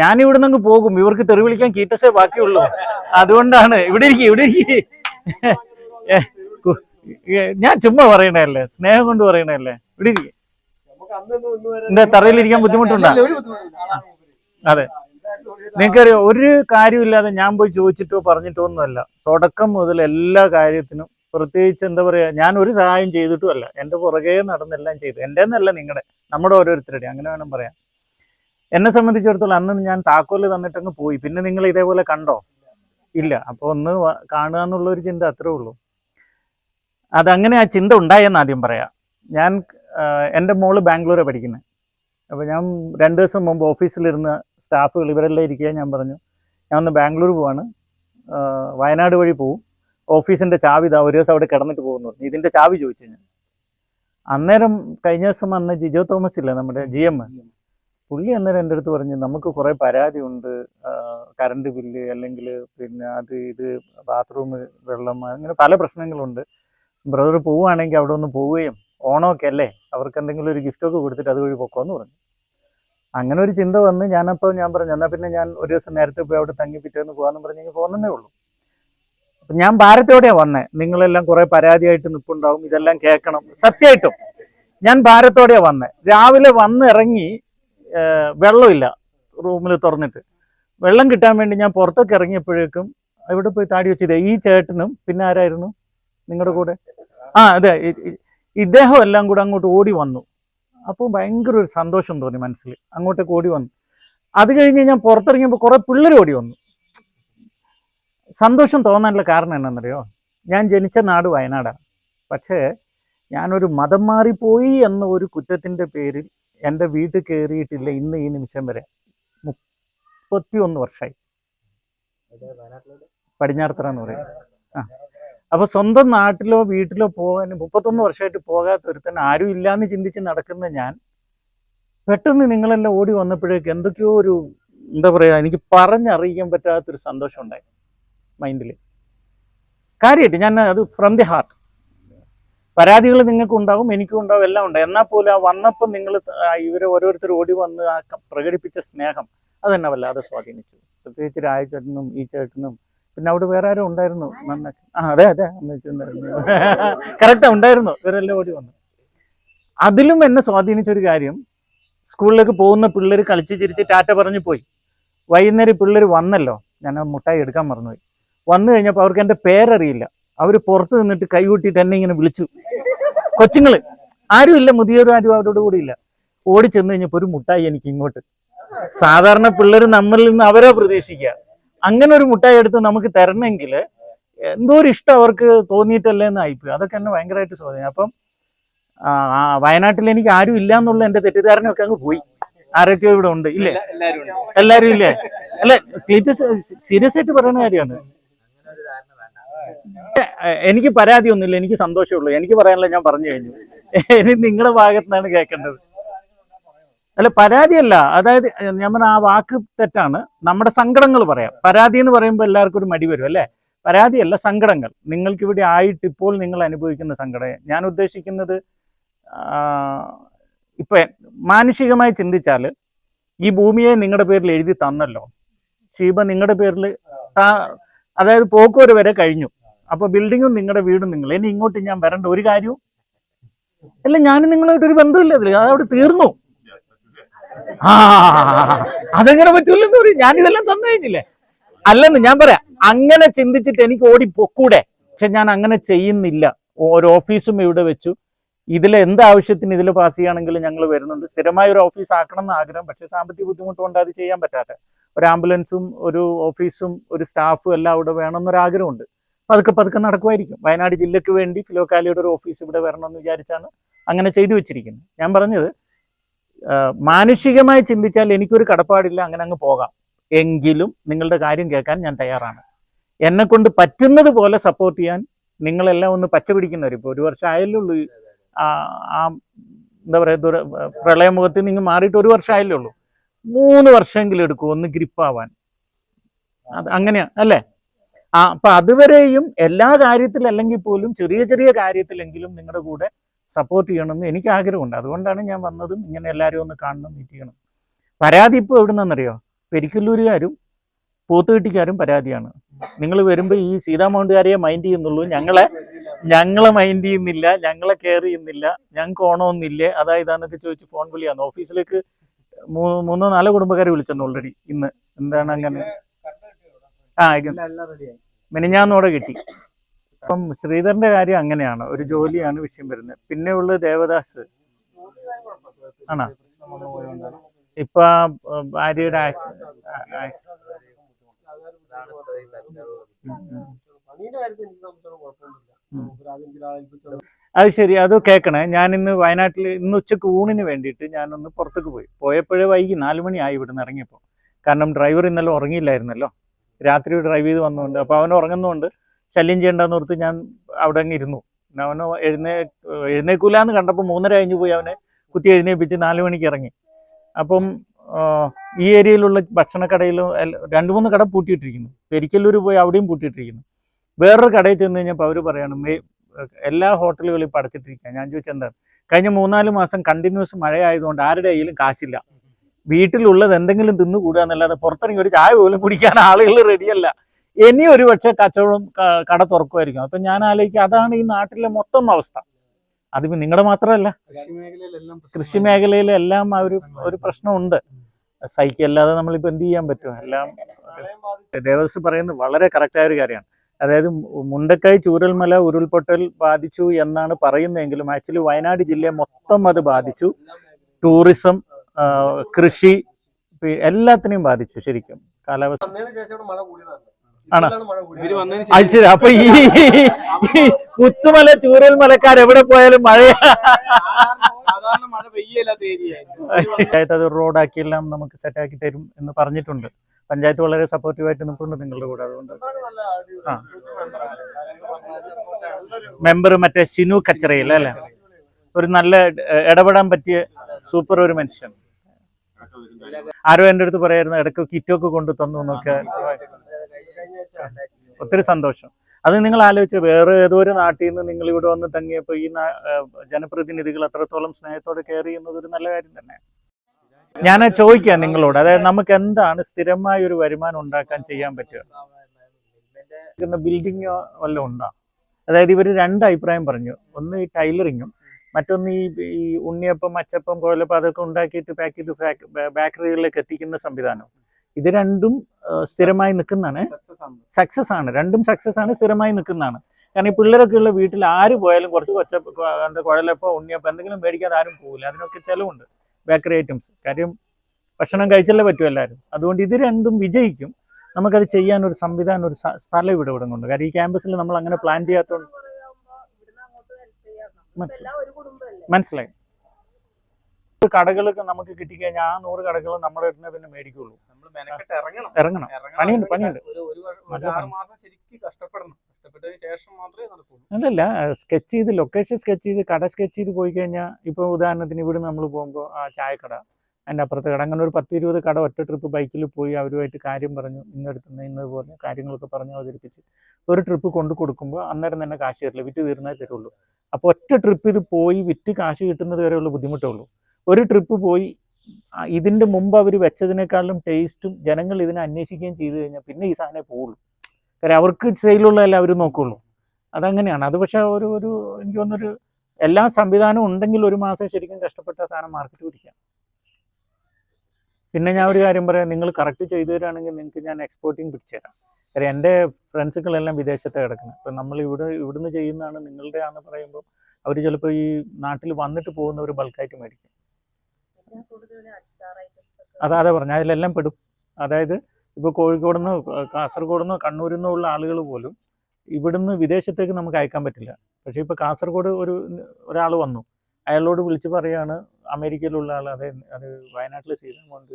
ഞാൻ ഇവിടെ നിന്ന് പോകും. ഇവർക്ക് തെറി വിളിക്കാൻ കീറ്റസേ ബാക്കിയുള്ളൂ. അതുകൊണ്ടാണ്. ഇവിടെ ഇരിക്കും ഇവിടെ ഇരിക്കും. ഞാൻ ചുമ്മാ പറയണല്ലേ സ്നേഹം കൊണ്ട് പറയണല്ലേ ഇവിടെ ഇരിക്കും. എന്താ തറയിലിരിക്കാൻ ബുദ്ധിമുട്ടുണ്ടോ? അതെ. നിങ്ങൾക്കറിയാം ഒരു കാര്യമില്ലാതെ ഞാൻ പോയി ചോദിച്ചിട്ടോ പറഞ്ഞിട്ടോ ഒന്നുമല്ല. തുടക്കം മുതൽ എല്ലാ കാര്യത്തിനും പ്രത്യേകിച്ച് എന്താ പറയാ ഞാൻ ഒരു സഹായം ചെയ്തിട്ടും അല്ല എന്റെ പുറകെ നടന്നെല്ലാം ചെയ്തു. എന്റെ എന്നല്ല നിങ്ങളുടെ നമ്മുടെ ഓരോരുത്തരുടെ അങ്ങനെ വേണം പറയാം എന്നെ സംബന്ധിച്ചിടത്തോളം അന്ന് ഞാൻ താക്കോൽ തന്നിട്ടങ്ങ് പോയി. പിന്നെ നിങ്ങൾ ഇതേപോലെ കണ്ടോ? ഇല്ല. അപ്പോൾ ഒന്ന് കാണുക എന്നുള്ള ഒരു ചിന്ത അത്രേ ഉള്ളൂ. അതങ്ങനെ ആ ചിന്ത ഉണ്ടായെന്ന് ആദ്യം പറയാം. ഞാൻ എന്റെ മോൾ ബാംഗ്ലൂരാണ് പഠിക്കുന്നത് അപ്പോൾ ഞാൻ രണ്ട് ദിവസം മുമ്പ് ഓഫീസിലിരുന്ന സ്റ്റാഫുകൾ ഇവരെല്ലാം ഇരിക്കുക ഞാൻ പറഞ്ഞു. ഞാൻ ഒന്ന് ബാംഗ്ലൂർ പോവാണ്. വയനാട് വഴി പോവും. ഓഫീസിന്റെ ചാവി ഇതാ ഒരു ദിവസം അവിടെ കിടന്നിട്ട് പോകുന്നു. പറഞ്ഞു ഇതിന്റെ ചാവി ചോദിച്ചു ഞാൻ? അന്നേരം കഴിഞ്ഞ ദിവസം വന്ന ജിജോ തോമസ് ഇല്ല നമ്മുടെ ജി എം? പുള്ളി അന്നേരം എന്റെ അടുത്ത് പറഞ്ഞു നമുക്ക് കുറേ പരാതിയുണ്ട് കറണ്ട് ബില്ല് അല്ലെങ്കിൽ പിന്നെ അത് ഇത് ബാത്റൂം വെള്ളം അങ്ങനെ പല പ്രശ്നങ്ങളുണ്ട്. ബ്രദർ പോവുകയാണെങ്കിൽ അവിടെ ഒന്ന് പോവുകയും ഓണമൊക്കെ അല്ലേ? അവർക്ക് എന്തെങ്കിലും ഒരു ഗിഫ്റ്റൊക്കെ കൊടുത്തിട്ട് അതുവഴി പൊക്കോന്ന് പറഞ്ഞു. അങ്ങനെ ഒരു ചിന്ത വന്ന് ഞാനപ്പോൾ ഞാൻ പറഞ്ഞു എന്നാൽ പിന്നെ ഞാൻ ഒരു ദിവസം നേരത്തെ പോയി അവിടെ തങ്ങി പിറ്റേന്ന് പോകാമെന്ന് പറഞ്ഞെങ്കിൽ പോകുന്നതേ ഉള്ളൂ. അപ്പം ഞാൻ ഭാരത്തോടെയാണ് വന്നേ. നിങ്ങളെല്ലാം കുറേ പരാതിയായിട്ട് നിൽപ്പുണ്ടാവും ഇതെല്ലാം കേൾക്കണം. സത്യമായിട്ടും ഞാൻ ഭാരത്തോടെയാണ് വന്നേ. രാവിലെ വന്ന് ഇറങ്ങി ഏഹ് വെള്ളമില്ല റൂമിൽ തുറന്നിട്ട്. വെള്ളം കിട്ടാൻ വേണ്ടി ഞാൻ പുറത്തേക്ക് ഇറങ്ങിയപ്പോഴേക്കും ഇവിടെ പോയി താടി വെച്ചത് ഈ ചേട്ടനും പിന്നെ ആരായിരുന്നു നിങ്ങളുടെ കൂടെ? ആ അതെ. ഇദ്ദേഹം എല്ലാം കൂടെ അങ്ങോട്ട് ഓടി വന്നു. അപ്പോൾ ഭയങ്കര ഒരു സന്തോഷം തോന്നി മനസ്സിൽ അങ്ങോട്ടേക്ക് ഓടി വന്നു. അത് കഴിഞ്ഞ് ഞാൻ പുറത്തിറങ്ങിയപ്പോൾ കുറേ പിള്ളേർ ഓടി വന്നു. സന്തോഷം തോന്നാനുള്ള കാരണം എന്താണെന്നറിയോ ഞാൻ ജനിച്ച നാട് വയനാടാണ് പക്ഷേ ഞാനൊരു മതം മാറിപ്പോയി എന്ന ഒരു കുറ്റത്തിന്റെ പേരിൽ എന്റെ വീട്ടിൽ കയറിയിട്ടില്ല ഇന്ന് ഈ നിമിഷം വരെ. മുപ്പത്തി ഒന്ന് വർഷമായി പടിഞ്ഞാറത്തറ എന്ന് പറയും. ആ. അപ്പോൾ സ്വന്തം നാട്ടിലോ വീട്ടിലോ പോകാൻ മുപ്പത്തൊന്ന് വർഷമായിട്ട് പോകാത്ത ഒരുത്തൻ ആരും ഇല്ലാന്ന് ചിന്തിച്ച് നടക്കുന്ന ഞാൻ പെട്ടെന്ന് നിങ്ങളെല്ലാം ഓടി വന്നപ്പോഴേക്ക് എന്തൊക്കെയോ ഒരു എന്താ പറയുക എനിക്ക് പറഞ്ഞറിയിക്കാൻ പറ്റാത്തൊരു സന്തോഷം ഉണ്ടായി മൈൻഡിൽ കാര്യമായിട്ട് ഞാൻ അത് ഫ്രം ദി ഹാർട്ട് പരാതികൾ നിങ്ങൾക്ക് ഉണ്ടാവും എനിക്കും ഉണ്ടാവും. എല്ലാം ഉണ്ട് എന്നാൽ പോലും ആ വന്നപ്പോൾ നിങ്ങൾ ഇവരെ ഓരോരുത്തർ ഓടി വന്ന് ആ പ്രകടിപ്പിച്ച സ്നേഹം അതെന്നെ വല്ലാതെ സ്വാധീനിച്ചു. പ്രത്യേകിച്ച് രായ ചേട്ടനും ഈ ചേട്ടനും. പിന്നെ അവിടെ വേറെ ആരും ഉണ്ടായിരുന്നു നന്നാക്കി. ആ അതെ അതെ കറക്റ്റാ ഉണ്ടായിരുന്നു. ഇവരെല്ലാം ഓടി വന്നു. അതിലും എന്നെ സ്വാധീനിച്ചൊരു കാര്യം സ്കൂളിലേക്ക് പോകുന്ന പിള്ളേർ കളിച്ച് ചിരിച്ച് ടാറ്റ പറഞ്ഞു പോയി. വൈകുന്നേരം പിള്ളേർ വന്നല്ലോ. ഞാൻ മുട്ടായി എടുക്കാൻ മറന്നുപോയി. വന്നു കഴിഞ്ഞപ്പോൾ അവർക്ക് എന്റെ പേരറിയില്ല. അവർ പുറത്ത് നിന്നിട്ട് കൈകൂട്ടിയിട്ട് എന്നെ ഇങ്ങനെ വിളിച്ചു. കൊച്ചുങ്ങൾ. ആരും ഇല്ല മുതിയവരും ആരും അവരോട് കൂടി ഇല്ല. ഓടി ചെന്ന് കഴിഞ്ഞപ്പോൾ ഒരു മുട്ടായി എനിക്ക് ഇങ്ങോട്ട്. സാധാരണ പിള്ളേർ നമ്മളിൽ നിന്ന് അവരെ പ്രതീക്ഷിക്കുക. അങ്ങനെ ഒരു മുട്ടായി എടുത്ത് നമുക്ക് തരണമെങ്കിൽ എന്തോ ഒരു ഇഷ്ടം അവർക്ക് തോന്നിയിട്ടല്ലേ എന്ന് ആയിപ്പോയി അതൊക്കെ എന്നെ ഭയങ്കരമായിട്ട് സ്വാധീനം. അപ്പം വയനാട്ടിൽ എനിക്ക് ആരും ഇല്ല എന്നുള്ള എന്റെ തെറ്റിദ്ധാരണയൊക്കെ അങ്ങ് പോയി. ആരൊക്കെയോ ഇവിടെ ഉണ്ട്. ഇല്ലേ. എല്ലാരും ഇല്ലേ? അല്ല സീരിയസ് ആയിട്ട് പറയുന്ന കാര്യമാണ്. എ- പരാതി ഒന്നുമില്ല എനിക്ക് സന്തോഷമുള്ളൂ. എനിക്ക് പറയാനുള്ള ഞാൻ പറഞ്ഞു കഴിഞ്ഞു. ഇനി നിങ്ങളുടെ ഭാഗത്ത് നിന്നാണ് കേൾക്കേണ്ടത്. അല്ല പരാതിയല്ല. അതായത് ഞാൻ ആ വാക്ക് തെറ്റാണ്. നമ്മുടെ സങ്കടങ്ങൾ പറയാം. പരാതി എന്ന് പറയുമ്പോൾ എല്ലാവർക്കും ഒരു മടി വരും അല്ലേ? പരാതിയല്ല സങ്കടങ്ങൾ. നിങ്ങൾക്ക് ഇവിടെ ആയിട്ട് ഇപ്പോൾ നിങ്ങൾ അനുഭവിക്കുന്ന സങ്കടം. ഞാൻ ഉദ്ദേശിക്കുന്നത് ഇപ്പൊ മാനുഷികമായി ചിന്തിച്ചാൽ ഈ ഭൂമിയെ നിങ്ങളുടെ പേരിൽ എഴുതി തന്നല്ലോ. ശീബ നിങ്ങളുടെ പേരിൽ അതായത് പോക്കൂർ വരെ കഴിഞ്ഞു. അപ്പൊ ബിൽഡിങ്ങും നിങ്ങളുടെ വീടും നിങ്ങൾ ഇനി ഇങ്ങോട്ട് ഞാൻ വരേണ്ട. ഒരു കാര്യവും അല്ല ഞാനും നിങ്ങളായിട്ട് ഒരു ബന്ധമില്ല അതിൽ അതവിടെ തീർന്നു. ആ അതെങ്ങനെ പറ്റൂലെന്ന് പറയും. ഞാനിതെല്ലാം തന്നു കഴിഞ്ഞില്ലേ? അല്ലെന്ന് ഞാൻ പറയാം. അങ്ങനെ ചിന്തിച്ചിട്ട് എനിക്ക് ഓടി പൊക്കൂടെ. പക്ഷെ ഞാൻ അങ്ങനെ ചെയ്യുന്നില്ല. ഒരു ഓഫീസും ഇവിടെ വെച്ചു. ഇതിൽ എന്ത് ആവശ്യത്തിന് ഇതിൽ പാസ് ചെയ്യുകയാണെങ്കിൽ ഞങ്ങൾ വരുന്നുണ്ട്. സ്ഥിരമായ ഒരു ഓഫീസ് ആക്കണം എന്ന് ആഗ്രഹം പക്ഷേ സാമ്പത്തിക ബുദ്ധിമുട്ട് കൊണ്ട് അത് ചെയ്യാൻ പറ്റാത്ത ഒരു ആംബുലൻസും ഒരു ഓഫീസും ഒരു സ്റ്റാഫും എല്ലാം അവിടെ വേണമെന്നൊരാഗ്രഹമുണ്ട് പതുക്കെ പതുക്കെ നടക്കുമായിരിക്കും. വയനാട് ജില്ലയ്ക്ക് വേണ്ടി ഫിലോക്കാലിയുടെ ഒരു ഓഫീസ് ഇവിടെ വരണമെന്ന് വിചാരിച്ചാണ് അങ്ങനെ ചെയ്തു വെച്ചിരിക്കുന്നത്. ഞാൻ പറഞ്ഞത് മാനുഷികമായി ചിന്തിച്ചാൽ എനിക്കൊരു കടപ്പാടില്ല അങ്ങനെ അങ്ങ് പോകാം. എങ്കിലും നിങ്ങളുടെ കാര്യം കേൾക്കാൻ ഞാൻ തയ്യാറാണ്. എന്നെ കൊണ്ട് പറ്റുന്നത് പോലെ സപ്പോർട്ട് ചെയ്യാൻ നിങ്ങളെല്ലാം ഒന്ന് പച്ച പിടിക്കുന്നവർ ഒരു വർഷം ആയല്ലേ ഉള്ളൂ. ആ എന്താ പറയുക ദുര പ്രളയമുഖത്ത് നിങ്ങൾ മാറിയിട്ട് ഒരു വർഷം ആയല്ലേ ഉള്ളൂ. മൂന്ന് വർഷമെങ്കിലും എടുക്കും ഒന്ന് ഗ്രിപ്പാവാൻ. അത് അങ്ങനെയാ അല്ലേ? ആ അപ്പം അതുവരെയും എല്ലാ കാര്യത്തിലല്ലെങ്കിൽ പോലും ചെറിയ ചെറിയ കാര്യത്തിലെങ്കിലും നിങ്ങളുടെ കൂടെ സപ്പോർട്ട് ചെയ്യണമെന്ന് എനിക്ക് ആഗ്രഹമുണ്ട്. അതുകൊണ്ടാണ് ഞാൻ വന്നതും ഇങ്ങനെ എല്ലാവരും ഒന്ന് കാണണം മീറ്റ് ചെയ്യണം. പരാതി ഇപ്പോൾ എവിടെ നിന്നറിയോ പെരിക്കല്ലൂരുകാരും പോത്തുകെട്ടിക്കാരും പരാതിയാണ്. നിങ്ങൾ വരുമ്പോൾ ഈ സീതാമൗണ്ടുകാരെ മൈൻഡ് ചെയ്യുന്നുള്ളൂ ഞങ്ങളെ ഞങ്ങളെ മൈൻഡ് ചെയ്യുന്നില്ല ഞങ്ങളെ കെയർ ചെയ്യുന്നില്ല ഞങ്ങൾക്ക് ഓണമൊന്നുമില്ലേ? അതാ ഇതാന്നൊക്കെ ചോദിച്ച് ഫോൺ വിളിയാണ് ഓഫീസിലേക്ക് മൂന്നോ നാലോ കുടുംബക്കാരെ വിളിച്ചെന്ന് ഓൾറെഡി ഇന്ന്. എന്താണ് അങ്ങനെ? ആ മിനിഞ്ഞാന്നോടെ കിട്ടി. അപ്പം ശ്രീധരന്റെ കാര്യം അങ്ങനെയാണ്. ഒരു ജോലിയാണ് വിഷയം വരുന്നത്. പിന്നെ ഉള്ളത് ദേവദാസ് ആണോ? ഇപ്പൊ ഭാര്യയുടെ ആക്സി- അത് ശരി അത് കേൾക്കണേ ഞാൻ ഇന്ന് വയനാട്ടിൽ ഇന്ന് ഉച്ചയ്ക്ക് ഊണിന് വേണ്ടിയിട്ട് ഞാനൊന്ന് പുറത്തേക്ക് പോയി. പോയപ്പോഴേ വൈകി നാല് മണിയായി ഇവിടുന്ന് ഇറങ്ങിയപ്പോൾ. കാരണം ഡ്രൈവർ ഇന്നലെ ഉറങ്ങിയില്ലായിരുന്നല്ലോ. രാത്രി ഡ്രൈവ് ചെയ്ത് വന്നുകൊണ്ട് അപ്പോൾ അവൻ ഉറങ്ങുന്നതുകൊണ്ട് ശല്യം ചെയ്യേണ്ടെന്ന് ഓർത്ത് ഞാൻ അവിടെ അങ്ങ് ഇരുന്നു. അവന് എഴുന്നേ എഴുന്നേക്കൂലെന്ന് കണ്ടപ്പോൾ മൂന്നര കഴിഞ്ഞ് പോയി അവനെ കുത്തി എഴുന്നേപ്പിച്ച് നാല് മണിക്ക് ഇറങ്ങി. അപ്പം ഈ ഏരിയയിലുള്ള ഭക്ഷണക്കടയിലും രണ്ട് മൂന്ന് കട പൂട്ടിയിട്ടിരിക്കുന്നു. പെരിക്കല്ലൂർ പോയി അവിടെയും പൂട്ടിയിട്ടിരിക്കുന്നു. വേറൊരു കടയിൽ ചെന്ന് കഴിഞ്ഞപ്പോൾ അവർ പറയാണ് "മേ- എല്ലാ ഹോട്ടലുകളും ഇപ്പം അടച്ചിട്ടിരിക്കുക ഞാൻ ചോദിച്ചാൽ എന്താണ്? കഴിഞ്ഞ മൂന്നാൽ മാസം കണ്ടിന്യൂസ് മഴയായതുകൊണ്ട് ആരുടെ കയ്യിലും കാശില്ല. വീട്ടിലുള്ളത് എന്തെങ്കിലും തിന്നുകൂടുക എന്നല്ലാതെ പുറത്തിറങ്ങി ഒരു ചായ പോലും കുടിക്കാൻ ആളുകൾ റെഡിയല്ല ഇനി ഒരു പക്ഷേ കച്ചവടം കട തുറക്കുമായിരിക്കും. അപ്പം ഞാൻ ആലോചിക്കുക അതാണ് ഈ നാട്ടിലെ മൊത്തം അവസ്ഥ. അതിപ്പോൾ നിങ്ങളുടെ മാത്രമല്ല. കൃഷി മേഖലയിലെല്ലാം ഒരു ഒരു പ്രശ്നമുണ്ട്. സഹിക്കല്ലാതെ നമ്മളിപ്പോൾ എന്ത് ചെയ്യാൻ പറ്റും? എല്ലാം ദേവസ്വം പറയുന്നത് വളരെ കറക്റ്റായ ഒരു കാര്യമാണ്. അതായത് മുണ്ടക്കായ് മുണ്ടക്കൈ ചൂരൽമല ഉരുൾപൊട്ടൽ ബാധിച്ചു എന്നാണ് പറയുന്നതെങ്കിലും ആക്ച്വലി വയനാട് ജില്ലയെ മൊത്തം അത് ബാധിച്ചു. ടൂറിസം കൃഷി എല്ലാത്തിനെയും ബാധിച്ചു ശരിക്കും. കാലാവസ്ഥ ആണോ? അത് ശരി. അപ്പൊ ഈ കുത്തുമല കുത്തുമല ചൂരൽമലക്കാർ എവിടെ പോയാലും മഴ പഞ്ചായത്ത് അത് റോഡാക്കിയെല്ലാം നമുക്ക് സെറ്റാക്കി തരും എന്ന് പറഞ്ഞിട്ടുണ്ട്. പഞ്ചായത്ത് വളരെ സപ്പോർട്ടീവായിട്ട് നിൽക്കുന്നുണ്ട് നിങ്ങളുടെ കൂടെ അതുകൊണ്ട്. ആ. മെമ്പർ മറ്റേ ഷിനു കച്ചറയിൽ അല്ലേ? ഒരു നല്ല ഇടപെടാൻ പറ്റിയ സൂപ്പർ ഒരു മനുഷ്യൻ. ആരോ എന്റെ അടുത്ത് പറയായിരുന്നു ഇടയ്ക്ക് കിറ്റൊക്കെ കൊണ്ട് തന്നു എന്നൊക്കെ. ഒത്തിരി സന്തോഷം. അത് നിങ്ങൾ ആലോചിച്ച് വേറെ ഏതോ ഒരു നാട്ടിൽ നിന്ന് നിങ്ങൾ ഇവിടെ വന്ന് തങ്ങിയപ്പോൾ ഈ ജനപ്രതിനിധികൾ അത്രത്തോളം സ്നേഹത്തോടെ കെയർ ചെയ്യുന്നത് ഒരു നല്ല കാര്യം തന്നെ ഞാൻ ചോദിക്കാം നിങ്ങളോട്. അതായത് നമുക്ക് എന്താണ് സ്ഥിരമായ ഒരു വരുമാനം ഉണ്ടാക്കാൻ ചെയ്യാൻ പറ്റുക? ബിൽഡിങ്ങോ വല്ലതും ഉണ്ടോ? അതായത് ഇവർ രണ്ട് അഭിപ്രായം പറഞ്ഞു. ഒന്ന് ഈ ടൈലറിങ്ങും മറ്റൊന്ന് ഈ ഈ ഉണ്ണിയപ്പം അച്ചപ്പം കോലപ്പം അതൊക്കെ ഉണ്ടാക്കിയിട്ട് പാക്ക് ചെയ്ത് ബേക്കറികളിലേക്ക് എത്തിക്കുന്ന സംവിധാനം ഇത് രണ്ടും സ്ഥിരമായി നിൽക്കുന്നതാണ്. സക്സസ് ആണ്. രണ്ടും സക്സസ് ആണ് സ്ഥിരമായി നിൽക്കുന്നതാണ്. കാരണം ഈ പിള്ളേരൊക്കെ ഉള്ള വീട്ടിൽ ആര് പോയാലും കുറച്ച് കൊച്ച കുഴലപ്പോ ഉണ്ണിയപ്പം എന്തെങ്കിലും മേടിക്കാതെ ആരും പോകില്ല അതിനൊക്കെ ചിലവുണ്ട്. Bakery items. കാര്യം ഭക്ഷണം കഴിച്ചല്ലേ പറ്റും എല്ലാവരും. അതുകൊണ്ട് ഇത് രണ്ടും വിജയിക്കും. നമുക്കത് ചെയ്യാൻ ഒരു സംവിധാനം ഒരു സ്ഥലം ഇവിടെ ഇവിടെ കൊണ്ട് കാര്യം ഈ ക്യാമ്പസിൽ നമ്മൾ അങ്ങനെ പ്ലാൻ ചെയ്യാത്തതുകൊണ്ട് മനസ്സിലായി. മനസ്സിലായി. കടകളൊക്കെ നമുക്ക് കിട്ടിക്കഴിഞ്ഞാൽ ആ നൂറ് കടകൾ നമ്മുടെ അടുത്ത് പിന്നെ മേടിക്കുള്ളൂ. നമ്മൾ മെനക്കെട്ട് ഇറങ്ങണം. ഇറങ്ങണം. ഇറങ്ങണം. പണിയുണ്ട്, പണിയുണ്ട്. ഒരു ഒരു വ- നല്ല ഒരു ആറ് പണി. മാസം ശരിക്കും കഷ്ടപ്പെടണം കഷ്ടപ്പെട്ടതിന് ശേഷം മാത്രമേ അല്ലല്ല സ്കെച്ച് ചെയ്ത് ലൊക്കേഷൻ സ്കെച്ച് ചെയ്ത് കട സ്കെച്ച് ചെയ്ത് പോയി കഴിഞ്ഞാൽ ഇപ്പോൾ ഉദാഹരണത്തിന് ഇവിടെ നമ്മൾ പോകുമ്പോൾ ആ ചായക്കട അതിന്റെ അപ്പുറത്തെ കട. അങ്ങനെ ഒരു പത്ത് ഇരുപത് കട ഒറ്റ ട്രിപ്പ് ബൈക്കിൽ പോയി അവരുമായിട്ട് കാര്യം പറഞ്ഞു ഇന്നെടുത്തുന്ന ഇന്നതുപോലെ കാര്യങ്ങളൊക്കെ പറഞ്ഞു അവതരിപ്പിച്ച് ഒരു ട്രിപ്പ് കൊണ്ടു കൊടുക്കുമ്പോൾ അന്നേരം തന്നെ കാശ് തരില്ല വിറ്റ് തീർന്നേ തരുള്ളൂ. അപ്പോൾ ഒറ്റ ട്രിപ്പ് ഇത് പോയി വിറ്റ് കാശ് കിട്ടുന്നത് വരെയുള്ള ബുദ്ധിമുട്ടേ ഉള്ളൂ. ഒരു ട്രിപ്പ് പോയി ഇതിന്റെ മുമ്പ് അവർ വെച്ചതിനേക്കാളും ടേസ്റ്റും ജനങ്ങൾ ഇതിനെ അന്വേഷിക്കുകയും ചെയ്തു കഴിഞ്ഞാൽ പിന്നെ ഈ സാധനമേ പോവുള്ളൂ. കാര്യം അവർക്ക് സെയിലുള്ളതല്ല അവർ നോക്കുള്ളൂ. അതങ്ങനെയാണ്. അത് പക്ഷേ ഒരു ഒരു എനിക്ക് തോന്നുന്നൊരു എല്ലാ സംവിധാനവും ഉണ്ടെങ്കിൽ ഒരു മാസം ശരിക്കും കഷ്ടപ്പെട്ട സാധനം മാർക്കറ്റ് പിടിക്കാം. പിന്നെ ഞാൻ ഒരു കാര്യം പറയാം. നിങ്ങൾ കറക്റ്റ് ചെയ്തു തരാണെങ്കിൽ നിങ്ങൾക്ക് ഞാൻ എക്സ്പോർട്ടിങ് പിടിച്ചു തരാം. കാര്യം എന്റെ ഫ്രണ്ട്സുകളെല്ലാം വിദേശത്ത് കിടക്കുന്നത് അപ്പം നമ്മൾ ഇവിടെ ഇവിടുന്ന് ചെയ്യുന്നതാണ് നിങ്ങളുടെ ആണെന്ന് പറയുമ്പോൾ അവർ ചിലപ്പോൾ ഈ നാട്ടിൽ വന്നിട്ട് പോകുന്നവർ ബൾക്കായിട്ട് മേടിക്കും. അതാ അതാ പറഞ്ഞു അതിലെല്ലാം പെടും. അതായത് ഇപ്പോൾ കോഴിക്കോട് നിന്ന് കാസർഗോഡ് നിന്നോ കണ്ണൂരിൽ നിന്നോ ഉള്ള ആളുകൾ പോലും ഇവിടുന്ന് വിദേശത്തേക്ക് നമുക്ക് അയക്കാൻ പറ്റില്ല. പക്ഷേ ഇപ്പോൾ കാസർഗോഡ് ഒരു ഒരാൾ വന്നു. അയാളോട് വിളിച്ച് പറയാണ് അമേരിക്കയിലുള്ള ആൾ അതെ അത് വയനാട്ടിൽ ചെയ്തുകൊണ്ട് കൊണ്ട്